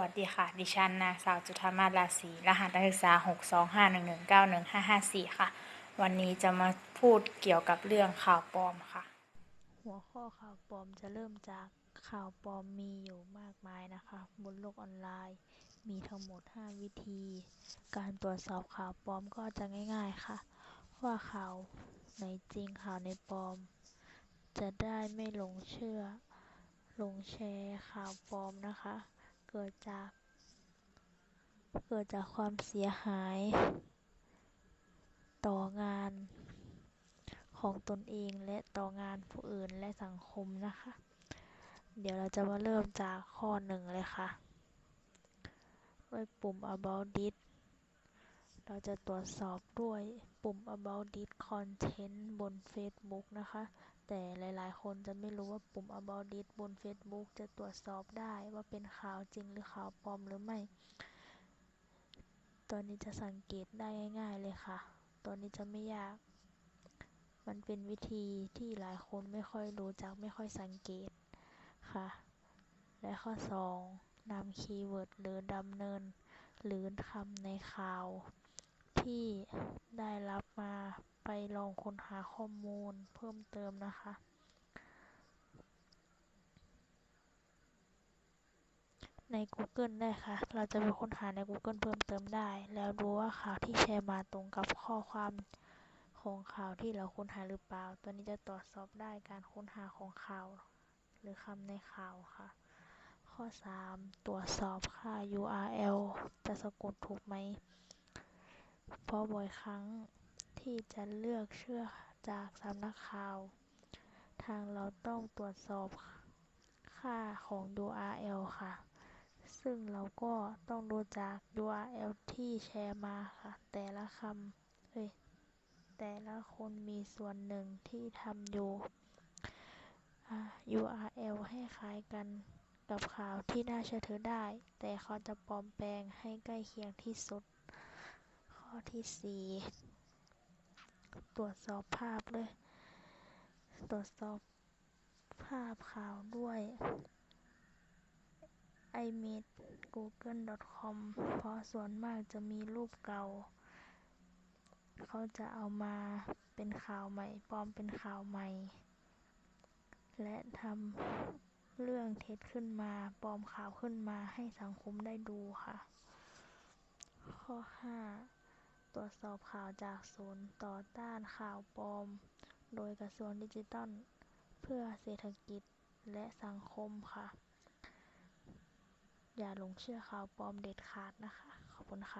วัสดีค่ะ ดิฉันนางสาวจุธามาราศีรหัสนักศึกษา 625119155ค่ะ วันนี้จะมาพูดเกี่ยวกับเรื่องข่าวปลอมค่ะ หัวข้อข่าวปลอมจะเริ่มจากข่าวปลอมมีอยู่มากมายนะคะบนโลกออนไลน์ มีทั้งหมด 5 วิธี การตรวจสอบข่าวปลอมก็จะง่าย ๆค่ะ ว่าข่าวไหนจริงข่าวในปลอม จะได้ไม่หลงเชื่อหลงแชร์ข่าวปลอมนะคะ เกิดจากเกิดจากความเสียหาย ต่องานของตนเองและต่องานผู้อื่นและสังคมนะคะ เดี๋ยวเราจะมาเริ่มจากข้อหนึ่งเลยค่ะ ด้วยปุ่ม about this เราจะตรวจสอบด้วยปุ่ม about this content บน Facebook นะคะ แต่หลายๆ คนจะไม่รู้ว่าปุ่ม about this บน Facebook จะตรวจสอบได้ว่าเป็นข่าวจริงหรือข่าวปลอมหรือไม่ ตัวนี้จะสังเกตได้ง่าย ๆ เลยค่ะ ตัวนี้จะไม่ยาก มันเป็นวิธีที่หลายคนไม่ค่อยรู้จักไม่ค่อยสังเกตค่ะ และข้อ 2นำคีย์เวิร์ดหรือดำเนิน หรือคำในข่าวที่ได้รับมา ไปลองค้นหาข้อมูลเพิ่มเติมนะคะ ใน Google ได้ค่ะ เราจะไปค้นหาใน Google เพิ่มเติมได้ แล้วดูว่าข่าวที่แชร์มาตรงกับข้อความของข่าวที่เราค้นหาหรือเปล่า ตัวนี้จะตรวจสอบได้การค้นหาของข่าว หรือคำในข่าวค่ะ ข้อ 3 ตรวจสอบค่า URL จะสะกดถูกไหม เพราะบ่อยครั้ง ที่จะเลือกเชื่อจากสำนักข่าว ทางเราต้องตรวจสอบค่าของ URL ค่ะ ซึ่งเราก็ต้องดูจาก URL ที่แชร์มาค่ะ แต่ละคำเอ้ยแต่ละคนมีส่วนหนึ่งที่ทำอยู่ URL ให้คล้ายกันกับข่าวที่น่าเชื่อถือได้ แต่เขาจะปลอมแปลงให้ใกล้เคียงที่สุด ข้อที่ 4 ตรวจสอบภาพเลย ตรวจสอบภาพข่าวด้วย image.google.com เพราะส่วนมากจะมีรูปเก่า เขาจะเอามาเป็นข่าวใหม่ปลอมเป็นข่าวใหม่ และทำเรื่องเท็จขึ้นมาปลอมข่าวขึ้นมาให้สังคมได้ดูค่ะ ข้อ 5 ตรวจสอบข่าวจากศูนย์ต่อต้านข่าวปลอม โดยกระทรวงดิจิทัล เพื่อเศรษฐกิจและสังคมค่ะ อย่าหลงเชื่อข่าวปลอมเด็ดขาดนะคะ ขอบคุณค่ะ